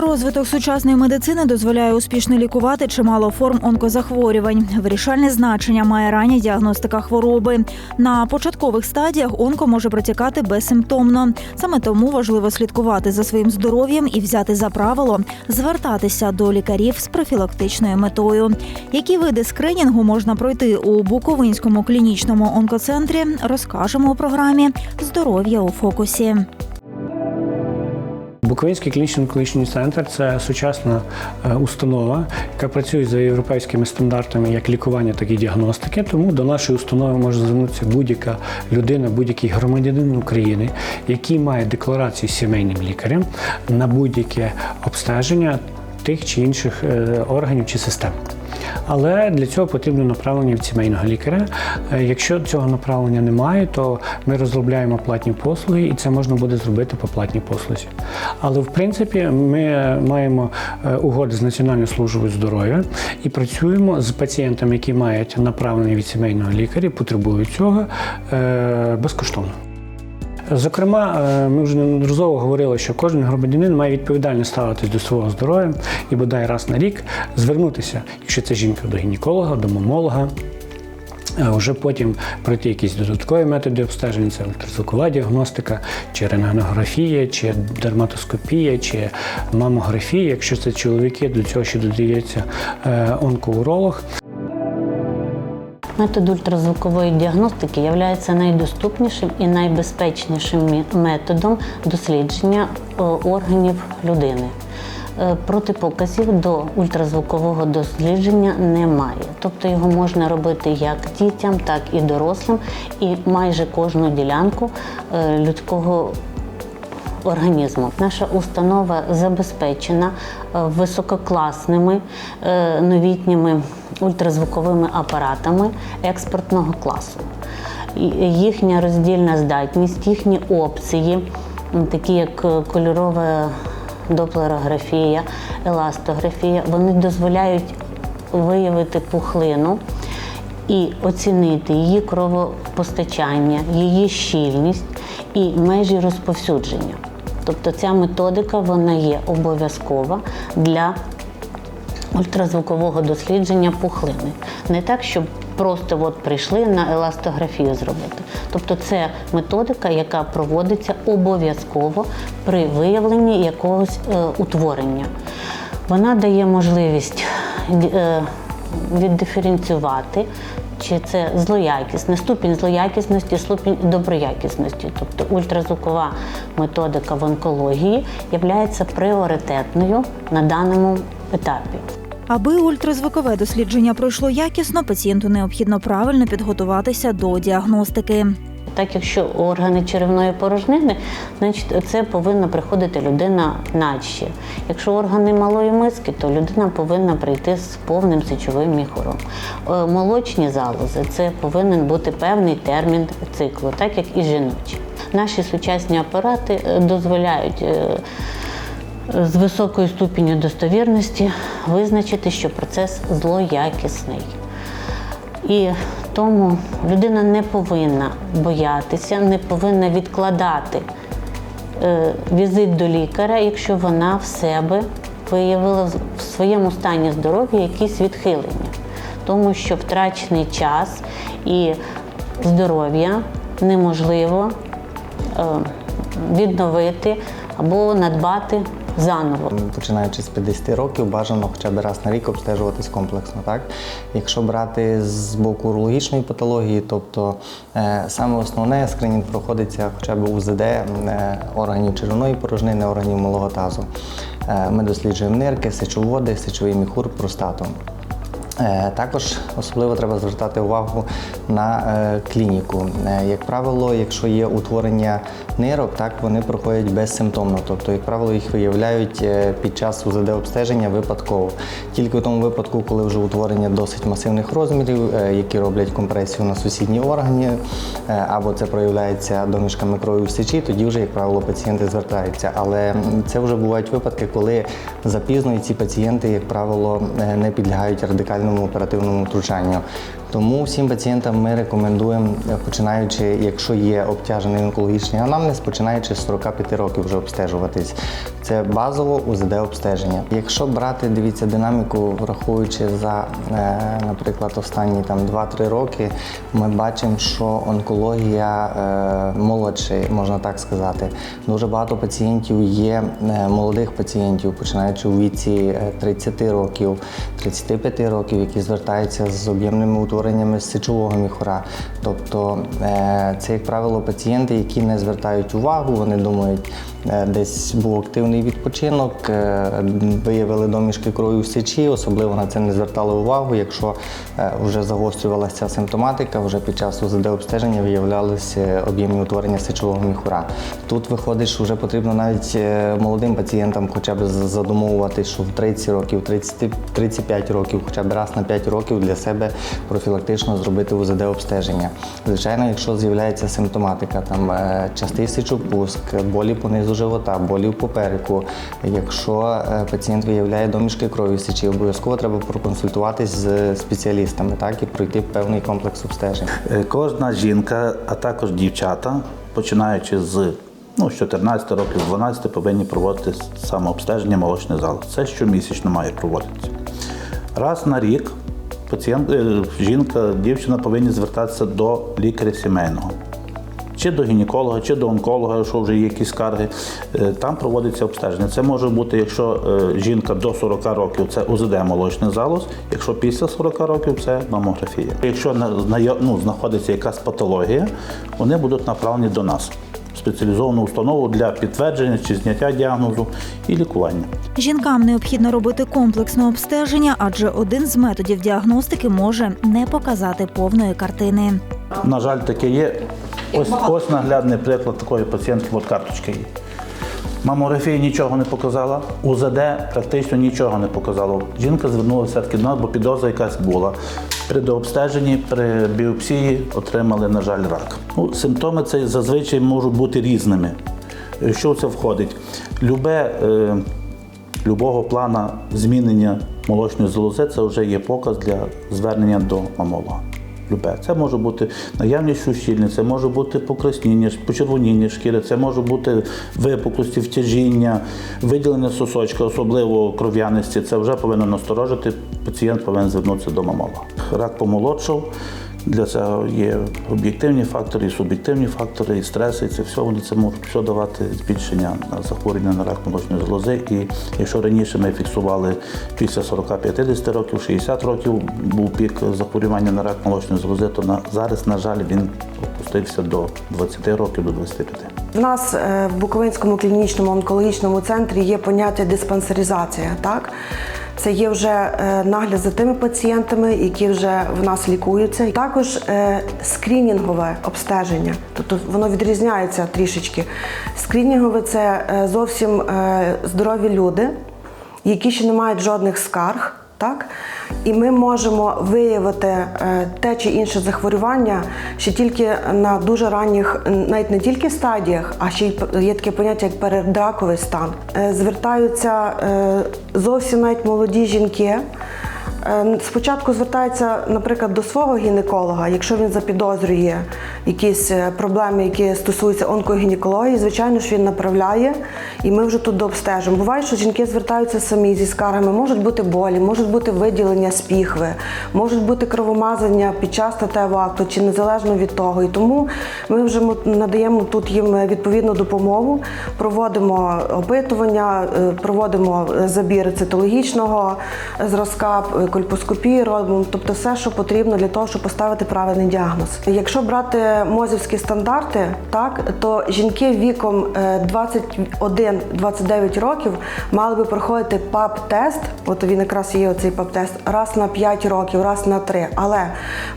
Розвиток сучасної медицини дозволяє успішно лікувати чимало форм онкозахворювань. Вирішальне значення має рання діагностика хвороби. На початкових стадіях онко може протікати безсимптомно. Саме тому важливо слідкувати за своїм здоров'ям і взяти за правило звертатися до лікарів з профілактичною метою. Які види скринінгу можна пройти у Буковинському клінічному онкоцентрі, розкажемо у програмі Здоров'я у фокусі. Буковинський клінічний онкологічний центр це сучасна е, установа, яка працює за європейськими стандартами як лікування, так і діагностики. Тому до нашої установи може звернутися будь-яка людина, будь-який громадянин України, який має декларацію сімейним лікарем на будь-яке обстеження тих чи інших е, органів чи систем. Але для цього потрібно направлення від сімейного лікаря. Е, Якщо цього направлення немає, то ми розробляємо платні послуги, і це можна буде зробити по платній послузі. Але в принципі ми е, маємо е, угоди з Національною службою здоров'я і працюємо з пацієнтами, які мають направлення від сімейного лікаря, потребують цього безкоштовно. Зокрема, е, ми вже неодноразово говорили, що кожен громадянин має відповідально ставитись до свого здоров'я і бодай раз на рік звернутися, якщо це жінка, до гінеколога, до мамолога. Вже потім пройти якісь додаткові методи обстеження, це ультразвукова діагностика, чи рентгенографія, чи дерматоскопія, чи мамографія. Якщо це чоловіки, до цього ще додається е, онкоуролог. Метод ультразвукової діагностики є найдоступнішим і найбезпечнішим методом дослідження е, органів людини. Е, Протипоказів до ультразвукового дослідження немає. Тобто його можна робити як дітям, так і дорослим, і майже кожну ділянку е, людського організму. Наша установа забезпечена е, висококласними е, новітніми ультразвуковими апаратами експортного класу. Їхня роздільна здатність, їхні опції, такі як е, кольорова доплерографія, еластографія, вони дозволяють виявити пухлину і оцінити її кровопостачання, її щільність і межі розповсюдження. Тобто ця методика вона є обов'язкова для ультразвукового дослідження пухлини. Не так, щоб просто от прийшли на еластографію зробити. Тобто це методика, яка проводиться обов'язково при виявленні якогось е, утворення. Вона дає можливість е, віддиференціювати, чи це злоякісне, ступінь злоякісності, ступінь доброякісності. Тобто ультразвукова методика в онкології є пріоритетною на даному етапі. Аби ультразвукове дослідження пройшло якісно, пацієнту необхідно правильно підготуватися до діагностики. Так, якщо органи черевної порожнини, значить це повинна приходити людина наче. Якщо органи малої миски, то людина повинна прийти з повним сечовим міхуром. Е, Молочні залози це повинен бути певний термін циклу, так як і жіночі. Наші сучасні апарати е, дозволяють. е, З високою ступінню достовірності визначити, що процес злоякісний. І тому людина не повинна боятися, не повинна відкладати е, візит до лікаря, якщо вона в себе виявила в своєму стані здоров'я якісь відхилення. Тому що втрачений час і здоров'я неможливо е, відновити або надбати заново. Починаючи з 50 років, бажано хоча б раз на рік обстежуватись комплексно. Так? Якщо брати з боку урологічної патології, тобто е, саме основне скринінг проходиться хоча б УЗД е, органів червоної порожнини, органів малого тазу. Е, ми досліджуємо нирки, сечоводи, сечовий міхур, простату. Е, Також особливо треба звертати увагу на е, клініку. Е, Як правило, якщо є утворення нирок, так вони проходять безсимптомно. Тобто, як правило, їх виявляють під час УЗД обстеження випадково. Тільки в тому випадку, коли вже утворення досить масивних розмірів, які роблять компресію на сусідні органи, або це проявляється домішками крові в сечі, тоді вже, як правило, пацієнти звертаються. Але це вже бувають випадки, коли запізно і ці пацієнти, як правило, не підлягають радикальному оперативному втручанню. Тому всім пацієнтам ми рекомендуємо, е, починаючи, якщо є обтяжений онкологічний анамнез, починаючи з 45 років вже обстежуватись. Це базово УЗД обстеження. Якщо брати, дивіться, динаміку, враховуючи за, е, наприклад, останні там 2-3 роки, ми бачимо, що онкологія е, молодший, можна так сказати. Дуже багато пацієнтів є молодих пацієнтів, починаючи у віці е, 30 років, 35 років, які звертаються з об'ємними утвореннями сечового міхура. Тобто е, це, як правило, пацієнти, які не звертають увагу, вони думають, е, десь був активний відпочинок, е, виявили домішки крові в сечі, особливо на це не звертали увагу. Якщо вже загострювалася симптоматика, вже під час УЗД обстеження виявлялися об'ємні утворення сечового міхура. Тут виходить, що вже потрібно навіть молодим пацієнтам хоча б задумовувати, що в 30 років, 30, 35 років, хоча б раз на 5 років для себе профілактично зробити УЗД обстеження. Звичайно, якщо з'являється симптоматика, там е, частий сечопуск, болі понизу живота, болі в попереку. Якщо е, пацієнт виявляє домішки крові в сечі, обов'язково треба проконсультуватись з спеціалістами, так і пройти певний комплекс обстежень. Е, Кожна жінка, а також дівчата, починаючи з ну, з 14 років, з 12 повинні проводити самообстеження молочних залоз. Це щомісячно має проводитися. Раз на рік пацієнт, е, жінка, дівчина повинні звертатися до лікаря сімейного. Чи до гінеколога, чи до онколога, якщо вже є якісь скарги, Е, там проводиться обстеження. Це може бути, якщо е, жінка до 40 років, це УЗД молочний залоз, якщо після 40 років це мамографія. Якщо ну, знаходиться якась патологія, вони будуть направлені до нас спеціалізовану установу для підтвердження чи зняття діагнозу і лікування. Жінкам необхідно робити комплексне обстеження, адже один з методів діагностики може не показати повної картини. На жаль, таке є. Ось, ось наглядний приклад такої пацієнтки, от карточка є. Мамографія нічого не показала, УЗД практично нічого не показало. Жінка звернулася все-таки до нас, бо підозра якась була. При дообстеженні, при біопсії отримали, на жаль, рак. Ну, симптоми це зазвичай можуть бути різними. Е, Що в це входить? Любе, е, любого плана змінення молочної залози це вже є показ для звернення до мамолога. Любе. Це може бути наявність щущільні, це може бути покраснення, почервоніння шкіри, це може бути випуклості, втяжіння, виділення сосочка, особливо кров'яності. Це вже повинно насторожити. Пацієнт повинен звернутися до мамолога. Рак помолодшав. Для цього є об'єктивні фактори, суб'єктивні фактори, і стреси, і це все вони це можуть все давати збільшення на захворювання на рак молочної залози. І якщо раніше ми фіксували після 40-50 років, 60 років був пік захворювання на рак молочної залози, то на зараз, на жаль, він опустився до 20 років, до 25. В нас е, в Буковинському клінічному онкологічному центрі є поняття диспансеризація. Так? Це є вже е, нагляд за тими пацієнтами, які вже в нас лікуються. Також е, скринінгове обстеження, тобто воно відрізняється трішечки. Скринінгове це зовсім здорові люди, які ще не мають жодних скарг. Так? І ми можемо виявити е, те чи інше захворювання ще тільки на дуже ранніх, навіть не тільки стадіях, а ще й є таке поняття як передраковий стан. Е, Звертаються е, зовсім навіть молоді жінки. Е, Спочатку звертається, наприклад, до свого гінеколога, якщо він запідозрює якісь е, проблеми, які стосуються онкогінекології, звичайно ж він направляє, і ми вже тут дообстежимо. Буває, що жінки звертаються самі зі скаргами, можуть бути болі, можуть бути виділення з піхви, можуть бути кровомазання під час статевого акту чи незалежно від того. І тому ми вже надаємо тут їм відповідну допомогу, проводимо опитування, е, проводимо е, забір цитологічного зразка, кольпоскопії робимо, тобто все, що потрібно для того, щоб поставити правильний діагноз. Якщо брати мозівські стандарти, так то жінки віком е, 21-29 років мали би проходити ПАП-тест. От він якраз є оцей ПАП-тест раз на 5 років, раз на 3. Але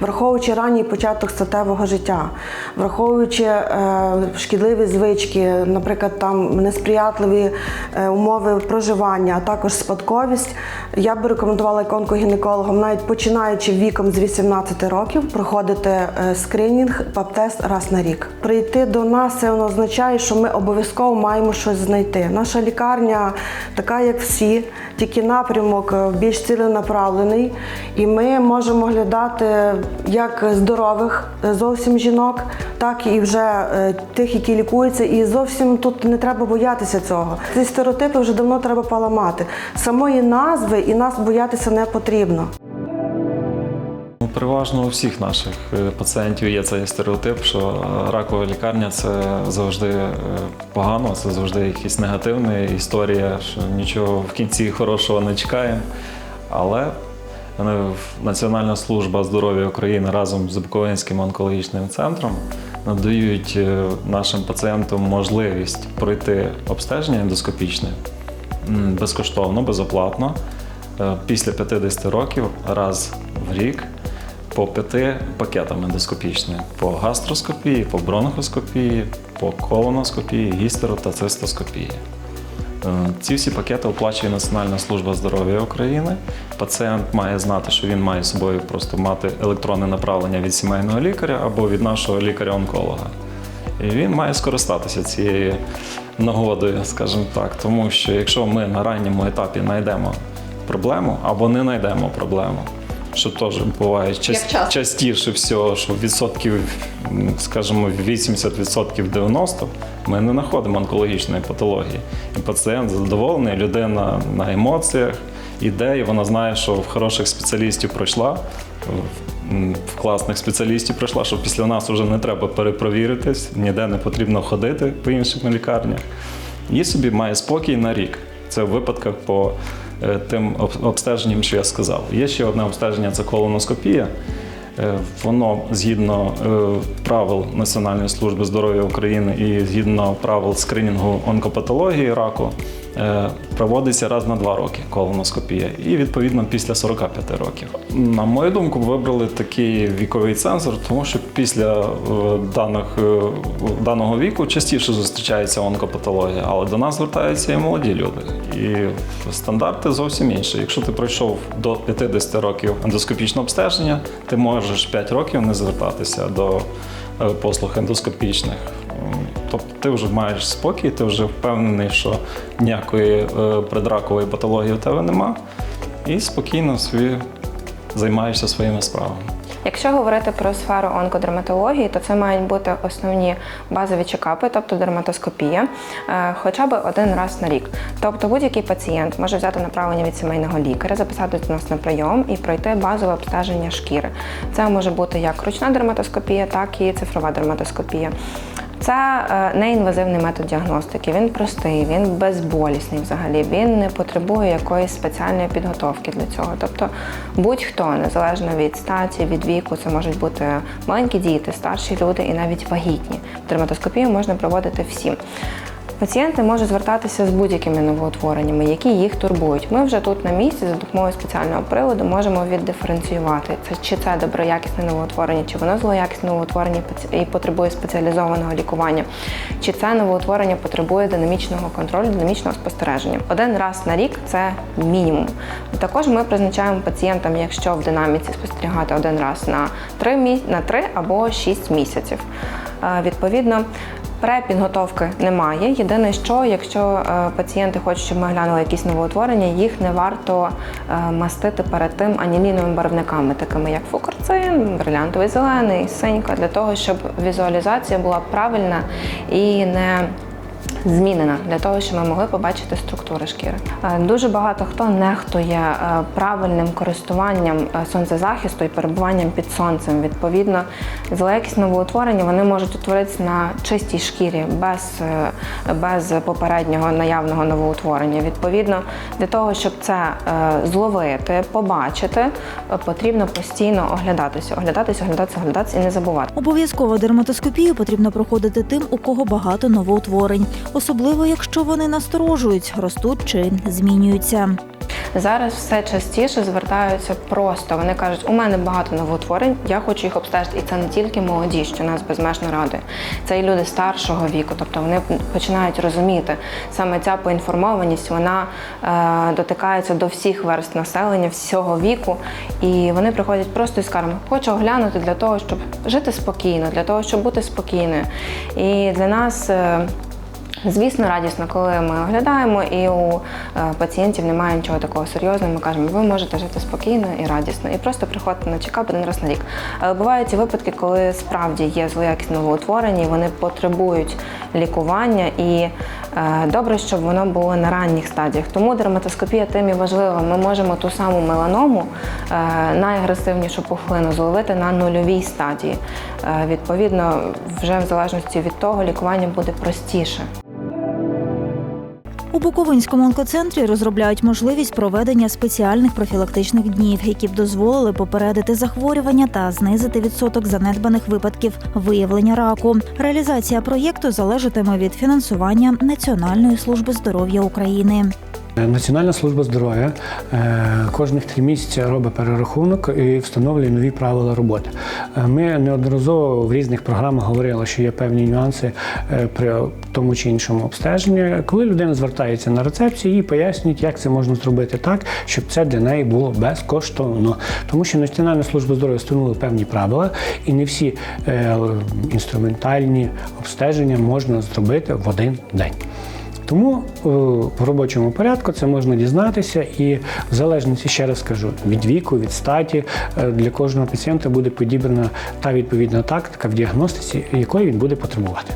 враховуючи ранній початок статевого життя, враховуючи е, шкідливі звички, наприклад, там несприятливі е, умови проживання, а також спадковість, я би рекомендувала онкогінекологам, навіть починаючи віком з 18 років, проходити е, скринінг, ПАП-тест раз на рік. Прийти до нас це означає, що ми обов'язково маємо щось знайти. Наша лікарня така, як всі, тільки напрям. Напрямок е, більш ціленаправлений, і ми можемо глядати як здорових е, зовсім жінок, так і вже е, тих, які лікуються. І зовсім тут не треба боятися цього. Ці стереотипи вже давно треба поламати. Самої назви і нас боятися не потрібно. Ну, Переважно у всіх наших е, пацієнтів є цей стереотип, що е, ракова лікарня це завжди е, погано, це завжди якась негативна історія, що нічого в кінці хорошого не чекає. Але Національна служба здоров'я України разом з Буковинським онкологічним центром надають нашим пацієнтам можливість пройти обстеження ендоскопічне безкоштовно, безоплатно після 50 років раз в рік по п'яти пакетам ендоскопічним по гастроскопії, по бронхоскопії, по колоноскопії, гістеро. Е, Ці всі пакети оплачує Національна служба здоров'я України. Пацієнт має знати, що він має з собою просто мати електронне направлення від сімейного лікаря або від нашого лікаря-онколога. І він має скористатися цією нагодою, скажімо так, тому що якщо ми на ранньому етапі знайдемо проблему або не знайдемо проблему, що теж буває час- частіше всього, що відсотків, скажімо, 80% 90 ми не знаходимо онкологічної патології. І пацієнт задоволений, людина на емоціях іде, і вона знає, що в хороших спеціалістів пройшла. в- класних спеціалістів пройшла, що після нас вже не треба перепровіритись, ніде не потрібно ходити по іншим лікарнях. І собі має спокій на рік. Це в випадках по тим об- обстеженням, що я сказав. Є ще одне обстеження це колоноскопія. Е, Воно згідно е, правил Національної служби здоров'я України і згідно правил скринінгу онкопатології раку е, проводиться раз на два роки колоноскопія, і відповідно після 45 років. На мою думку, вибрали такий віковий цензор, тому що після е, даних, е, даного віку частіше зустрічається онкопатологія, але до нас звертаються і молоді люди. І стандарти зовсім інші. Якщо ти пройшов до 50 років ендоскопічного обстеження, ти можеш 5 років не звертатися до е, послуг ендоскопічних. Тобто ти вже маєш спокій, ти вже впевнений, що ніякої е, предракової патології в тебе нема, і спокійно собі займаєшся своїми справами. Якщо говорити про сферу онкодерматології, то це мають бути основні базові чекапи, тобто дерматоскопія, е, хоча б один раз на рік. Тобто будь-який пацієнт може взяти направлення від сімейного лікаря, записатися до нас на прийом і пройти базове обстеження шкіри. Це може бути як ручна дерматоскопія, так і цифрова дерматоскопія. Це е, неінвазивний метод діагностики. Він простий, він безболісний взагалі. Він не потребує якоїсь спеціальної підготовки для цього. Тобто будь-хто, незалежно від статі, від віку, це можуть бути маленькі діти, старші люди і навіть вагітні. Дерматоскопію можна проводити всім. Пацієнти можуть звертатися з будь-якими новоутвореннями, які їх турбують. Ми вже тут на місці за допомогою спеціального приладу можемо віддиференціювати, це чи це доброякісне новоутворення, чи воно злоякісне новоутворення і потребує спеціалізованого лікування, чи це новоутворення потребує динамічного контролю, динамічного спостереження. Один раз на рік це мінімум. Також ми призначаємо пацієнтам, якщо в динаміці спостерігати один раз на 3, мі... на 3 або 6 місяців. Е, Відповідно, Препідготовки немає. Єдине, що якщо е, пацієнти хочуть, щоб ми глянули якісь новоутворення, їх не варто е, мастити перед тим аніліновими барвниками, такими як фукарцин, брилянтовий зелений, синька, для того, щоб візуалізація була правильна і не змінена для того, щоб ми могли побачити структури шкіри. Е, Дуже багато хто нехтує е, правильним користуванням е, сонцезахисту і перебуванням під сонцем. Відповідно, злоякісні новоутворення вони можуть утворитися на чистій шкірі без, без попереднього наявного новоутворення. Відповідно, для того, щоб це зловити, побачити, потрібно постійно оглядатися, оглядатися, оглядатися, оглядатися і не забувати. Обов'язково дерматоскопію потрібно проходити тим, у кого багато новоутворень, особливо якщо вони насторожують, ростуть чи змінюються. Зараз все частіше звертаються просто. Вони кажуть, у мене багато новоутворень, я хочу їх обстежити. І це не тільки молоді, що нас безмежно радує. Це і люди старшого віку, тобто вони починають розуміти. Саме ця поінформованість вона е, дотикається до всіх верст населення, всього віку. І вони приходять просто із скаргами, хочу оглянути для того, щоб жити спокійно, для того, щоб бути спокійною. І для нас. е, Звісно, радісно, коли ми оглядаємо і у е, пацієнтів немає нічого такого серйозного. Ми кажемо, ви можете жити спокійно і радісно, і просто приходити на чекап один раз на рік. Але бувають і випадки, коли справді є злоякісне новоутворення, вони потребують лікування, і е, добре, щоб воно було на ранніх стадіях. Тому дерматоскопія тим і важлива. Ми можемо ту саму меланому, е, найагресивнішу пухлину, зловити на нульовій стадії. Відповідно, вже в залежності від того, лікування буде простіше. У Буковинському онкоцентрі розробляють можливість проведення спеціальних профілактичних днів, які б дозволили попередити захворювання та знизити відсоток занедбаних випадків виявлення раку. Реалізація проєкту залежатиме від фінансування Національної служби здоров'я України. Національна служба здоров'я е, кожних три місяці робить перерахунок і встановлює нові правила роботи. Е, Ми неодноразово в різних програмах говорили, що є певні нюанси е, при тому чи іншому обстеженні. Коли людина звертається на рецепцію, їй пояснюють, як це можна зробити так, щоб це для неї було безкоштовно. Тому що Національна служба здоров'я встановила певні правила, і не всі е, інструментальні обстеження можна зробити в один день. Тому е, в робочому порядку це можна дізнатися, і в залежності, ще раз скажу, від віку, від статі е, для кожного пацієнта буде підібрана та відповідна тактика в діагностиці, якої він буде потребувати.